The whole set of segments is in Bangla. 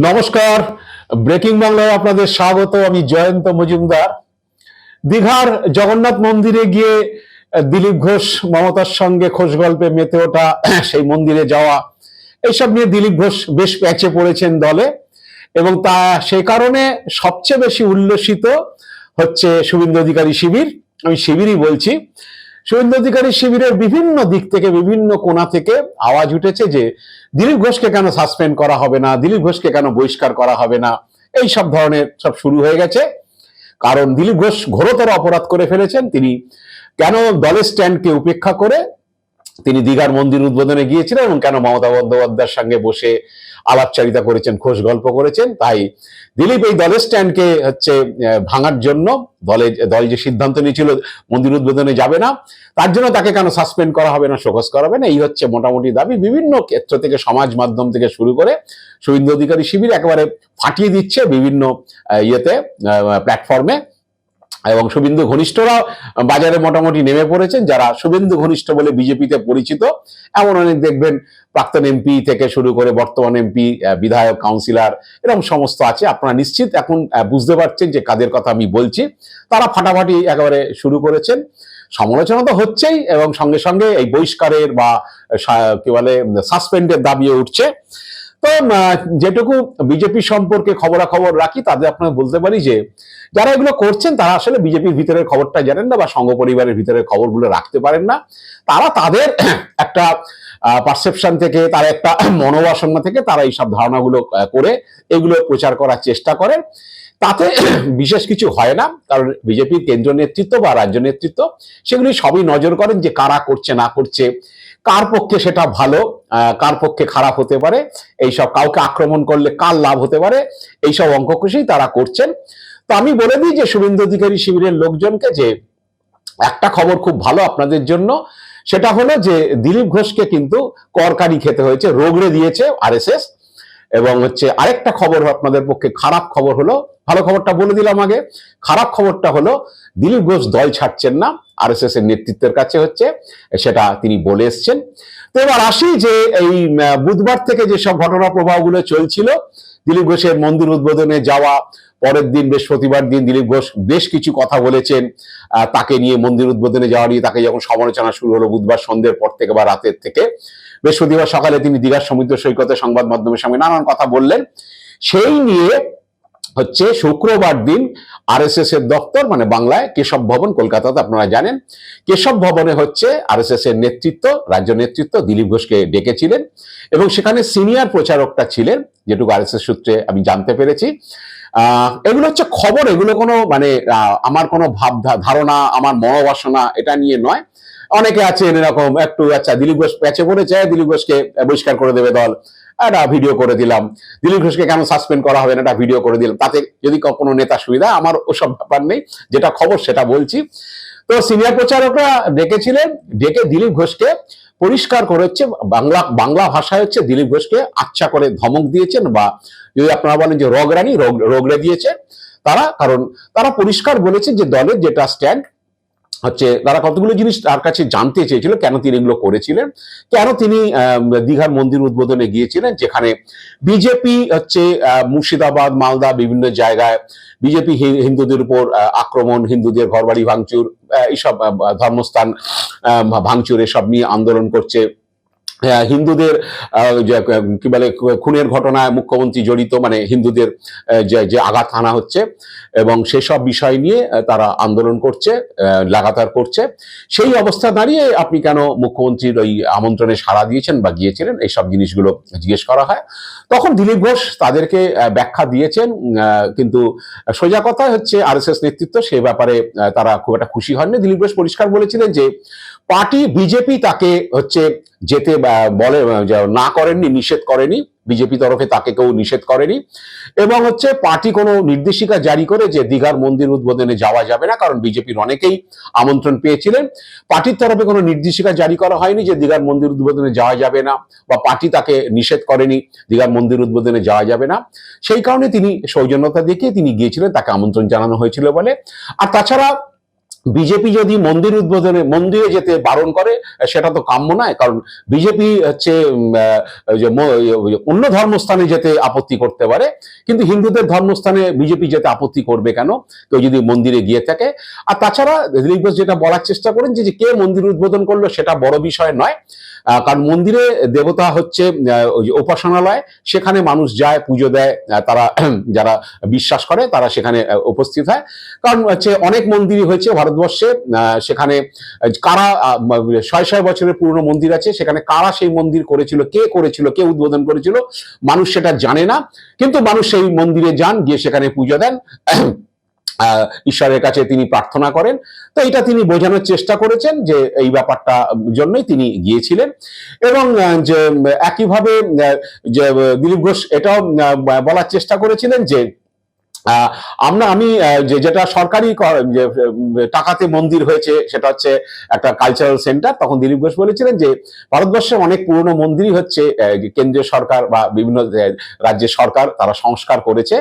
নমস্কার। ব্রেকিং বাংলায় আপনাদের স্বাগত, আমি জয়ন্ত মজুমদার। দীঘার জগন্নাথ মন্দিরে গিয়ে দিলীপ ঘোষ মমতার সঙ্গে খোশ গল্পে মেতে ওঠা, সেই মন্দিরে যাওয়া, এইসব নিয়ে দিলীপ ঘোষ বেশ প্যাচে পড়েছেন দলে। এবং তা, সে কারণে সবচেয়ে বেশি উল্লসিত হচ্ছে শুভেন্দু অধিকারী শিবির। আমি শিবিরই বলছি। শুভেন্দু অধিকারী শিবিরের বিভিন্ন দিক থেকে, বিভিন্ন কোণা থেকে আওয়াজ উঠেছে যে দিলীপ ঘোষকে কেন সাসপেন্ড করা হবে না, দিলীপ ঘোষকে কেন বহিষ্কার করা হবে না, এই সব ধরনের সব শুরু হয়ে গেছে। কারণ দিলীপ ঘোষ ঘোরতর অপরাধ করে ফেলেছেন। তিনি কেন দলের স্ট্যান্ডকে উপেক্ষা করে তিনি দীঘার মন্দির উদ্বোধনে গিয়েছিলেন এবং কেন মমতা বন্দ্যোপাধ্যায়ের সঙ্গে বসে আলাপচারিতা করেছেন, খোশ গল্প করেছেন। তাই দিলীপ এই দলের স্ট্যান্ডকে হচ্ছে ভাঙার জন্য দলে, দল যে সিদ্ধান্ত নিয়েছিল, মন্দির উদ্বোধনে যাবে না, তার জন্য তাকে কেন সাসপেন্ড করা হবে না শোকস করা হবে না? এই হচ্ছে মোটামুটি দাবি। বিভিন্ন ক্ষেত্র থেকে, সমাজ মাধ্যম থেকে শুরু করে শুভেন্দু অধিকারী শিবির একেবারে ফাটিয়ে দিচ্ছে বিভিন্ন ইয়েতে প্ল্যাটফর্মে এবং শুভেন্দু ঘনিষ্ঠরা বাজারে মোটামুটি নেমে পড়েছেন, যারা শুভেন্দু ঘনিষ্ঠ বলে বিজেপিতে পরিচিত। এমন অনেক দেখবেন, প্রাক্তন এমপি থেকে শুরু করে বর্তমান এমপি বিধায়ক, কাউন্সিলর, এরকম সমস্ত আছে। আপনারা নিশ্চিত এখন বুঝতে পারছেন যে কাদের কথা আমি বলছি। তারা ফাটাফাটি একেবারে শুরু করেছেন। সমালোচনা তো হচ্ছেই এবং সঙ্গে সঙ্গে এই বহিষ্কারের বা কি বলে সাসপেন্ডের দাবিও উঠছে। তো যেটুকু বিজেপি সম্পর্কে খবরাখবর রাখি তাদের আপনাকে বলতে পারি যে, যারা এগুলো করছেন, তারা আসলে বিজেপির ভিতরের খবরটা জানেন না বা সংঘ পরিবারের ভিতরের খবরগুলো রাখতে পারেন না। তারা তাদের একটা পারসেপশন থেকে, তার একটা মনোবাসনা থেকে তারা এইসব ধারণাগুলো করে এগুলো প্রচার করার চেষ্টা করেন। তাতে বিশেষ কিছু হয় না, কারণ বিজেপির কেন্দ্রীয় নেতৃত্ব বা রাজ্য নেতৃত্ব, সেগুলি সবই নজর করেন যে কারা করছে, না করছে। কার পক্ষে সেটা ভালো কার পক্ষে খারাপ হতে পারে, এইসব কাউকে আক্রমণ করলে কার লাভ হতে পারে, এইসব অঙ্ক কষেই তারা করছেন। তো আমি বলে দিই যে শুভেন্দু অধিকারী শিবিরের লোকজনকে যে একটা খবর খুব ভালো আপনাদের জন্য, সেটা হলো যে দিলীপ ঘোষকে কিন্তু করকারি খেতে হয়েছে, রোগড়ে দিয়েছে আরএসএস এবং হচ্ছে আরেকটা খবর আপনাদের পক্ষে খারাপ খবর হলো, ভালো খবরটা বলে দিলাম আগে। খারাপ খবরটা হলো, দিলীপ ঘোষ দল ছাড়ছেন না, আরএসএস এর নেতৃত্বের কাছে হচ্ছে, সেটা তিনি বলে এসছেন। তো এবার আসি যে এই বুধবার থেকে যেসব ঘটনা প্রবাহগুলো চলছিল, দিলীপ ঘোষের মন্দির উদ্বোধনে যাওয়া, পরের দিন বৃহস্পতিবার দিন দিলীপ ঘোষ বেশ কিছু কথা বলেছেন তাকে নিয়ে মন্দির উদ্বোধনে যাওয়া নিয়ে তাকে যখন সমালোচনা শুরু হলো বুধবার সন্ধ্যের পর থেকে বা রাতের থেকে। বৃহস্পতিবার সকালে তিনি দীঘার সমুদ্র সৈকতে সংবাদ মাধ্যমের সামনে নানান কথা বললেন। সেই নিয়ে হচ্ছে শুক্রবার দিন আরএসএস এর দপ্তর মানে বাংলায় কেশব ভবন, কলকাতাতে আপনারা জানেন, কেশব ভবনে হচ্ছে আরএসএস এর নেতৃত্ব, রাজ্য নেতৃত্ব দিলীপ ঘোষকে ডেকেছিলেন এবং সেখানে সিনিয়র প্রচারকটা ছিলেন, যেটুকু আরএসএস সূত্রে আমি জানতে পেরেছি। এগুলো হচ্ছে খবর, এগুলো কোনো মানে আমার কোনো ভাব ধারণা, আমার মনোবাসনা, এটা নিয়ে নয়। অনেকে আছেন এরকম, একটু আচ্ছা দিলীপ ঘোষ প্যাচে পড়েছে, দিলীপ ঘোষকে বহিষ্কার করে দেবে দল। একটা ভিডিও করে দিলাম। দিলীপ ঘোষকে কেন সাসপেন্ড করা হবে না, একটা ভিডিও করে দিলাম। তাতে যদি কোনো নেতা সুবিধা, আমার ওসব ব্যাপার নেই, যেটা খবর সেটা বলছি। তো সিনিয়র প্রচারকরা ডেকেছিলেন, ডেকে দিলীপ ঘোষকে পরিষ্কার করে হচ্ছে, বাংলা বাংলা ভাষায় হচ্ছে দিলীপ ঘোষকে আচ্ছা করে ধমক দিয়েছেন বা যদি আপনারা বলেন যে রগরানি, রোগ, রোগড়ে দিয়েছে, তারা, কারণ তারা পরিষ্কার বলেছে যে দলের যেটা স্ট্যান্ড হচ্ছে তারা কতগুলো জিনিস তার কাছে জানতে চেয়েছিল, কেন তিনি এগুলো করেছিলেন? কেন তিনি দিঘার মন্দির উদ্বোধনে গিয়েছিলেন, যেখানে বিজেপি হচ্ছে মুর্শিদাবাদ, মালদা বিভিন্ন জায়গায় বিজেপি হিন্দুদের উপর আক্রমণ, হিন্দুদের ঘরবাড়ি ভাঙচুর এইসব ধর্মস্থান ভাঙচুর, এসব নিয়ে আন্দোলন করছে। হিন্দুদের আহ, যে, আহ, কি বলে খুনের ঘটনায় মুখ্যমন্ত্রী জড়িত মানে হিন্দুদের যে আঘাত হানা হচ্ছে এবং সেসব বিষয় নিয়ে তারা আন্দোলন করছে লাগাতার করছে। সেই অবস্থা দাঁড়িয়ে আপনি কেন মুখ্যমন্ত্রীর ওই আমন্ত্রণে সাড়া দিয়েছেন বা গিয়েছিলেন? এইসব জিনিসগুলো জিজ্ঞেস করা হয়। তখন দিলীপ ঘোষ তাদেরকে ব্যাখ্যা দিয়েছেন কিন্তু সোজা কথা হচ্ছে আরএসএস নেতৃত্ব সে ব্যাপারে তারা খুব একটা খুশি হননি। দিলীপ ঘোষ পরিষ্কার বলেছিলেন যে পার্টি বিজেপি তাকে হচ্ছে যেতে বলে না করেননি, নিষেধ করেনি। বিজেপি তরফে তাকে কেউ নিষেধ করেনি। এবং হচ্ছে পার্টি কোনো নির্দেশিকা জারি করে যে দীঘার মন্দির উদ্বোধনে যাওয়া যাবে না, কারণ বিজেপির অনেকেই আমন্ত্রণ পেয়েছিলেন। পার্টির তরফে কোনো নির্দেশিকা জারি করা হয়নি যে দীঘার মন্দির উদ্বোধনে যাওয়া যাবে না, বা পার্টি তাকে নিষেধ করেনি দীঘার মন্দির উদ্বোধনে যাওয়া যাবে না। সেই কারণে তিনি সৌজন্যতা দেখিয়ে তিনি গিয়েছিলেন, তাকে আমন্ত্রণ জানানো হয়েছিল বলে। আর তাছাড়া বিজেপি যদি মন্দির উদ্বোধনে, মন্দিরে যেতে বারণ করে, সেটা তো কাম্য নয়, কারণ বিজেপি হচ্ছে অন্য ধর্মস্থানে যেতে আপত্তি করতে পারে, কিন্তু হিন্দুদের ধর্মস্থানে বিজেপি যেতে আপত্তি করবে কেন? কেউ যদি মন্দিরে গিয়ে থাকে। আর তাছাড়া দিলীপ ঘোষ যেটা বলার চেষ্টা করেন যে কে মন্দির উদ্বোধন করল সেটা বড় বিষয় নয় কারণ মন্দিরে দেবতা হচ্ছে উপাসনালয়, সেখানে মানুষ যায়, পুজো দেয় তারা, যারা বিশ্বাস করে, তারা সেখানে উপস্থিত হয়। কারণ হচ্ছে অনেক মন্দিরই হয়েছে ভারতবর্ষে সেখানে কারা শয় শয় বছরের পুরনো মন্দির আছে, সেখানে কারা সেই মন্দির করেছিল, কে করেছিল, কে উদ্বোধন করেছিল, মানুষ সেটা জানে না। কিন্তু মানুষ সেই মন্দিরে যান, গিয়ে সেখানে পুজো দেন। ঈশ্বরের কাছে তিনি প্রার্থনা করেন। তো এটা তিনি বোঝানোর চেষ্টা করেছেন যে এই ব্যাপারটা জন্যই তিনি গিয়েছিলেন। এবং যে, একইভাবে যে, দিলীপ ঘোষ এটাও বলার চেষ্টা করেছিলেন যে আমরা, আমি যে, যেটা সরকারি টাকাতে মন্দির হয়েছে, সেটা হচ্ছে একটা কালচারাল সেন্টার তখন দিলীপ ঘোষ বলেছিলেন যে ভারতবর্ষের অনেক পুরনো মন্দিরই হচ্ছে কেন্দ্রীয় সরকার বা বিভিন্ন রাজ্যের সরকার তারা সংস্কার করেছে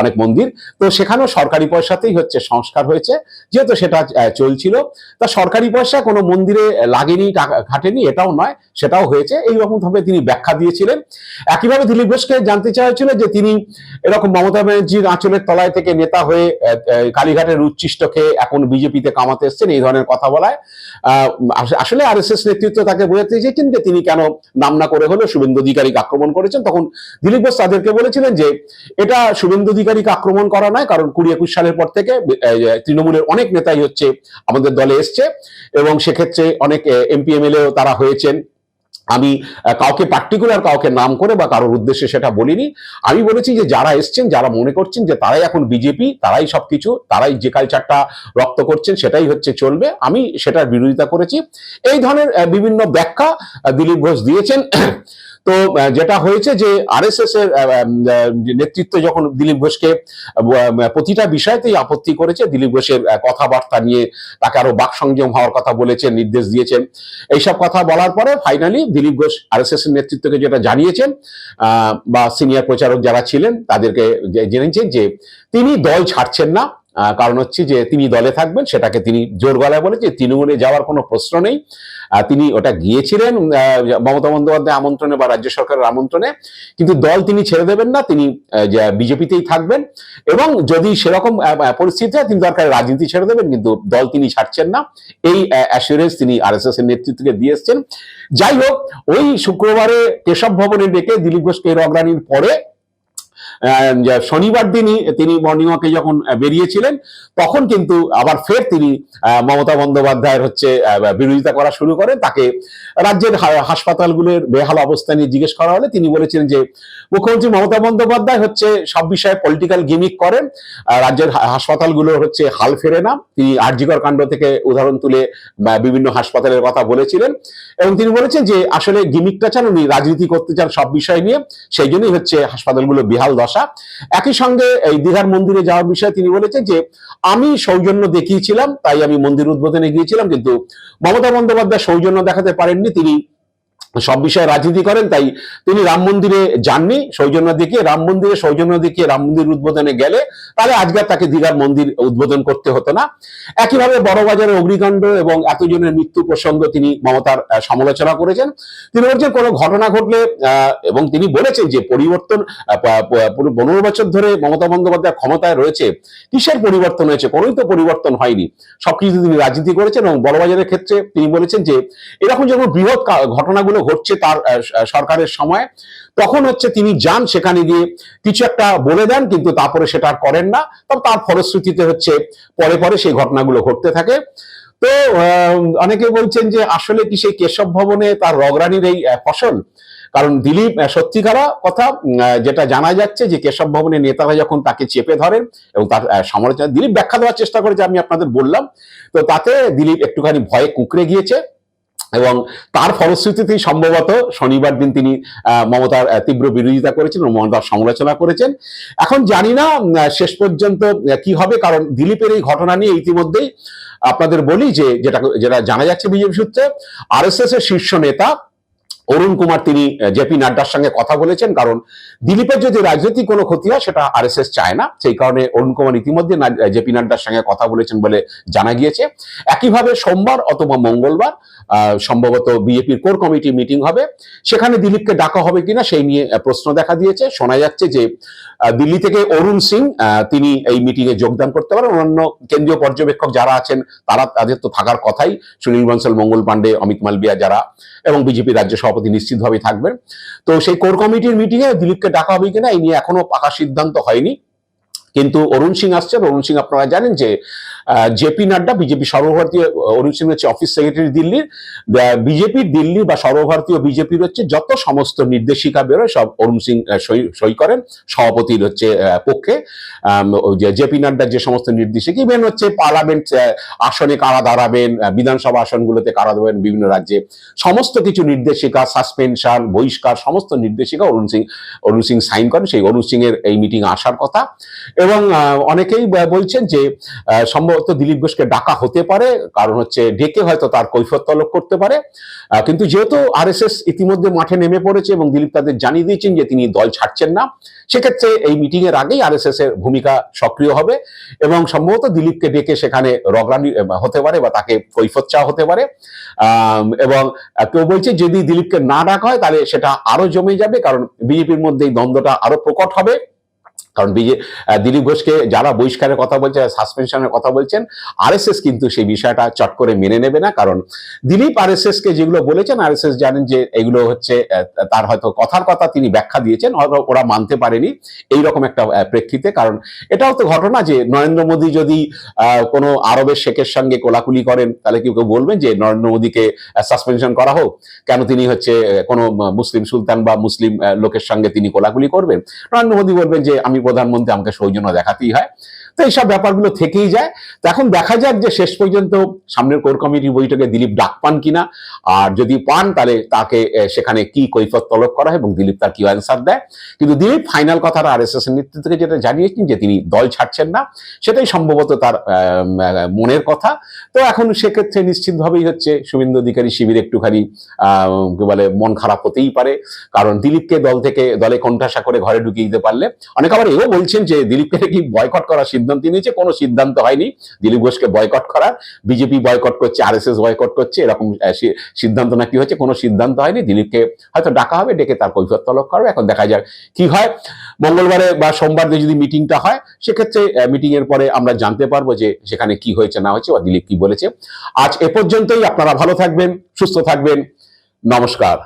অনেক মন্দির। তো সেখানেও সরকারি পয়সাতেই হচ্ছে সংস্কার হয়েছে, যেহেতু সেটা চলছিল। তা সরকারি পয়সা কোনো মন্দিরে লাগেনি, টাকা খাটেনি এটাও নয়, সেটাও হয়েছে। এইরকম ভাবে তিনি ব্যাখ্যা দিয়েছিলেন। একইভাবে দিলীপ ঘোষকে জানতে হয়েছিল যে, তিনি এরকম মমতা ব্যানার্জির আঁচলের তলায় থেকে নেতা হয়ে কালীঘাটের উচ্ছিষ্ট খেয়ে এখন বিজেপিতে কামাতে এসছেন, এই ধরনের কথা বলায়। আসলে আর নেতৃত্ব তাকে বোঝাতে চেয়েছেন যে তিনি কেন নাম না করে হলেও শুভেন্দু অধিকারীকে আক্রমণ করেছেন। তখন দিলীপ ঘোষ তাদেরকে বলেছিলেন যে, এটা শুভেন্দু অধিকারীকে আক্রমণ করা নয়, কারণ কুড়ি একুশ সালের পর থেকে তৃণমূলের অনেক নেতাই হচ্ছে আমাদের দলে এসছে এবং সেক্ষেত্রে অনেক এমপি এমএলএও তারা হয়েছেন। আমি কাউকে পার্টিকুলার কাউকে নাম করে বা কারোর উদ্দেশ্যে সেটা বলিনি। আমি বলেছি যে যারা এসছেন, যারা মনে করছেন যে তারাই এখন বিজেপি তারাই সবকিছু, তারাই যে কালচারটা রক্ত করছেন, সেটাই হচ্ছে চলবে। আমি সেটার বিরোধিতা করেছি। এই ধরনের বিভিন্ন ব্যাখ্যা দিলীপ ঘোষ দিয়েছেন। তো যেটা হয়েছে যে আরএসএস এর নেতৃত্ব যখন দিলীপ ঘোষকে প্রতিটা বিষয়তেই আপত্তি করেছে, দিলীপ ঘোষের কথাবার্তা নিয়ে তাকে আরও বাক সংযম হওয়ার কথা বলেছেন নির্দেশ দিয়েছেন। এইসব কথা বলার পরে ফাইনালি দিলীপ ঘোষ আরএসএস এর নেতৃত্বকে যেটা জানিয়েছেন বা সিনিয়র প্রচারক যারা ছিলেন, তাদেরকে জেনেছেন যে তিনি দল ছাড়ছেন না। কারণ হচ্ছে যে তিনি দলে থাকবেন, সেটাকে তিনি জোর গলায় বলে যে তৃণমূলে যাওয়ার কোনো প্রশ্ন নেই। তিনি ওটা গিয়েছিলেন মমতা বন্দ্যোপাধ্যায় আমন্ত্রণে বা রাজ্য সরকারের আমন্ত্রণে। কিন্তু দল তিনি ছেড়ে দেবেন না, তিনি বিজেপিতেই থাকবেন। এবং যদি সেরকম পরিস্থিতি হয়, তিনি দরকার রাজনীতি ছেড়ে দেবেন, কিন্তু দল তিনি ছাড়ছেন না। এই অ্যাসুরেন্স তিনি আর এস এস এর নেতৃত্বকে দিয়ে এসছেন। যাই হোক, ওই শুক্রবারে কেশব ভবনে ডেকে দিলীপ ঘোষকে এর অগ্রাণীর পরে শনিবার দিনই তিনি মর্নিং ওয়াকে যখন বেরিয়েছিলেন, তখন কিন্তু আবার ফের তিনি মমতা বন্দ্যোপাধ্যায়ের হচ্ছে বিরোধিতা করা শুরু করেন। তাকে রাজ্যের হাসপাতালগুলোর বেহাল অবস্থা নিয়ে জিজ্ঞেস করা হলে তিনি বলেছিলেন যে, মুখ্যমন্ত্রী মমতা বন্দ্যোপাধ্যায় হচ্ছে সব বিষয়ে পলিটিক্যাল গিমিক করেন রাজ্যের হাসপাতালগুলো হচ্ছে হাল ফেরে না। তিনি আরজিকর কাণ্ড থেকে উদাহরণ তুলে বিভিন্ন হাসপাতালের কথা বলেছিলেন এবং তিনি বলেছেন যে, আসলে গিমিকটা চান উনি রাজনীতি করতে চান সব বিষয় নিয়ে, সেই জন্যই হচ্ছে হাসপাতালগুলো বিহাল দশা একই সঙ্গে এই দীঘার মন্দিরে যাওয়ার বিষয়ে তিনি বলেছেন যে, আমি সৌজন্য দেখিয়েছিলাম, তাই আমি মন্দির উদ্বোধনে গিয়েছিলাম, কিন্তু মমতা বন্দ্যোপাধ্যায় সৌজন্য দেখাতে পারেননি। তিনি সব বিষয়ে রাজনীতি করেন, তাই তিনি রাম মন্দিরে যাননি সৌজন্য দেখিয়ে রাম মন্দিরে সৌজন্য দেখিয়ে রাম মন্দির উদ্বোধনে গেলে, তাহলে আজকে তাকে দীঘার মন্দির উদ্বোধন করতে হতো না। একইভাবে বড়বাজারের অগ্নিকাণ্ড এবং এতজনের মৃত্যু প্রসঙ্গ তিনি মমতার সমালোচনা করেছেন। তিনি বলছেন, কোনো ঘটনা ঘটলে এবং তিনি বলেছেন যে পরিবর্তন পনেরো বছর ধরে মমতা বন্দ্যোপাধ্যায় ক্ষমতায় রয়েছে, কিসের পরিবর্তন হয়েছে? কোনোই তো পরিবর্তন হয়নি। সবকিছু তিনি রাজনীতি করেছেন এবং বড়বাজারের ক্ষেত্রে তিনি বলেছেন যে, এরকম যখন বৃহৎ ঘটনাগুলো ঘটছে তার সরকারের সময়। তখন হচ্ছে তিনি যান সেখানে গিয়ে। কিছু একটা বলে দেন, কিন্তু তারপরে সেটা আর করেন না। তবে তার ফলশ্রুতিতে হচ্ছে পরে পরে সেই ঘটনাগুলো ঘটতে থাকে। তো অনেকে বলছেন যে আসলে কি সেই কেশব ভবনে তার রগরানির এই ফসল? কারণ দিলীপ সত্যিকারা কথা যেটা জানা যাচ্ছে যে কেশব ভবনের নেতারা যখন তাকে চেপে ধরেন এবং তার সমালোচনা, দিলীপ ব্যাখ্যা দেওয়ার চেষ্টা করেছে আমি আপনাদের বললাম। তো তাতে দিলীপ একটুখানি ভয়ে কুকড়ে গিয়েছে। এবং তার ফলশ্রুতিতেই সম্ভবত শনিবার দিন তিনি মমতার তীব্র বিরোধিতা করেছেন মমতার সমালোচনা করেছেন। এখন জানি না শেষ পর্যন্ত কি হবে, কারণ দিলীপের এই ঘটনা নিয়ে ইতিমধ্যেই আপনাদের বলি যে, যেটা যেটা জানা যাচ্ছে বিজেপি সূত্রে আরএসএস এর শীর্ষ নেতা অরুণ কুমার তিনি জেপি নাড্ডার সঙ্গে কথা বলেছেন, কারণ দিলীপের যদি রাজনৈতিক কোনো ক্ষতি হয়, সেটা আরএসএস চায় না। সেই কারণে অরুণ কুমার ইতিমধ্যে জেপি নাড্ডার সঙ্গে কথা বলেছেন বলে জানা গিয়েছে। একইভাবে সোমবার অথবা মঙ্গলবার সম্ভবত বিজেপির কোর কমিটি মিটিং হবে। সেখানে দিলীপকে ডাকা হবে কিনা সেই নিয়ে প্রশ্ন দেখা দিয়েছে। শোনা যাচ্ছে যে দিল্লি থেকে অরুণ সিং তিনি এই মিটিং এ যোগদান করতে পারেন। অন্যান্য কেন্দ্রীয় পর্যবেক্ষক যারা আছেন, তারা তাদের তো থাকার কথাই। সুনীল বনসল, মঙ্গল পাণ্ডে, অমিত মালবিয়া যারা এবং বিজেপি রাজ্য সভাপতি নিশ্চিতভাবে থাকবেন। তো সেই কোর কমিটির মিটিংয়ে দিলীপকে ডাকা হবে কিনা, এই নিয়ে এখনও পাকা সিদ্ধান্ত হয়নি। কিন্তু অরুণ সিং আসছেন অরুণ সিং আপনারা জানেন যে জেপি নাড্ডা, বিজেপি সর্বভারতীয়, অরুণ সিং হচ্ছে অফিস সেক্রেটারি দিল্লির বিজেপির দিল্লি বা সর্বভারতীয় বিজেপির হচ্ছে যত সমস্ত নির্দেশিকা বেরোয় সব অরুণ সিং সই করেন, সভাপতির হচ্ছে পক্ষে। জেপি নাড্ডার যে সমস্ত নির্দেশিকা ইভেন হচ্ছে পার্লামেন্ট আসনে কারা দাঁড়াবেন বিধানসভা আসনগুলোতে কারা দেবেন বিভিন্ন রাজ্যে, সমস্ত কিছু নির্দেশিকা, সাসপেনশন, বহিষ্কার, সমস্ত নির্দেশিকা অরুণ সিং অরুণ সিং সাইন করেন। সেই অরুণ সিং এর এই মিটিং আসার কথা। এবং অনেকেই বলছেন যে সম্ভবত দিলীপ ঘোষকে ডাকা হতে পারে, কারণ হচ্ছে ডেকে হয়তো তার কৈফত তলব করতে পারে। কিন্তু যেহেতু আরএসএস ইতিমধ্যে মাঠে নেমে পড়েছে এবং দিলীপ তাদের জানিয়ে দিয়েছেন যে তিনি দল ছাড়ছেন না, সেক্ষেত্রে এই মিটিং এর আগেই আরএসএস এর ভূমিকা সক্রিয় হবে এবং সম্ভবত দিলীপকে ডেকে সেখানে রগরানি হতে পারে বা তাকে কৈফত চাওয়া হতে পারে। এবং কেউ বলছে যদি দিলীপকে না ডাকা হয় তাহলে সেটা আরও জমে যাবে, কারণ বিজেপির মধ্যে এই দ্বন্দ্বটা আরও প্রকট হবে। কারণ বিজে দিলীপ ঘোষকে যারা বহিষ্কারের কথা বলছে সাসপেনশনের কথা বলছেন আরএসএস কিন্তু সেই বিষয়টা চট করে মেনে নেবে না। কারণ দিলীপ আরএসএস কে যেগুলো বলেছেন আরএসএস জানেন যে এগুলো হচ্ছে তার হয়তো কথার কথা তিনি ব্যাখ্যা দিয়েছেন হয়তো ওরা মানতে পারেনি এই রকম একটা প্রেক্ষিতে। কারণ এটাও তো ঘটনা যে নরেন্দ্র মোদী যদি কোনো আরবের শেখের সঙ্গে কোলাকুলি করেন, তাহলে কি কেউ বলবেন যে নরেন্দ্র মোদীকে সাসপেনশন করা হোক? কেন তিনি হচ্ছে কোনো মুসলিম সুলতান বা মুসলিম লোকের সঙ্গে তিনি কোলাকুলি করবেন? নরেন্দ্র মোদী বলবেন যে আমি প্রধানমন্ত্রী আমাকে সৌজন্য দেখাতেই হয়। তো এইসব ব্যাপারগুলো থেকেই যায়। তো এখন দেখা যাক যে শেষ পর্যন্ত সামনের কোর কমিটির বৈঠকে দিলীপ ডাক পান কিনা। আর যদি পান, তাহলে তাকে সেখানে কি কৈফত তলব করা হয় এবং দিলীপ তার কি অ্যান্সার দেয়? কিন্তু দিলীপ ফাইনাল কথাটা আর এস এস এর নেতৃত্ব থেকে যেটা জানিয়েছেন যে তিনি দল ছাড়ছেন না, সেটাই সম্ভবত তার মনের কথা। তো এখন সেক্ষেত্রে নিশ্চিতভাবেই হচ্ছে শুভেন্দু অধিকারী শিবির একটুখানি কি বলে, মন খারাপ হতেই পারে। কারণ দিলীপকে দল থেকে, দলে কণ্ঠাসা করে ঘরে ঢুকিয়ে দিতে পারলে, অনেক আবার এও বলছেন যে দিলীপকে নাকি বয়কট করার সিদ্ধান্ত নিয়েছে, কোনো সিদ্ধান্ত হয়নি। দিলীপ ঘোষকে বয়কট করার বিজেপি বয়কট করছে আর এস এস বয়কট করছে, এরকম সিদ্ধান্ত নাকি হচ্ছে কোনো সিদ্ধান্ত হয়নি। দিলীপকে হয়তো ডাকা হবে, ডেকে তার কৈফত তলব করবে এখন দেখা যাক কি হয়। মঙ্গলবারে বা সোমবার যদি মিটিংটা হয়, সেক্ষেত্রে মিটিং এর পরে আমরা জানতে পারব যে সেখানে কি হয়েছে, না হয়েছে, বা দিলীপ কি বলেছে। আজ এ পর্যন্তই, আপনারা ভালো থাকবেন, সুস্থ থাকবেন, নমস্কার।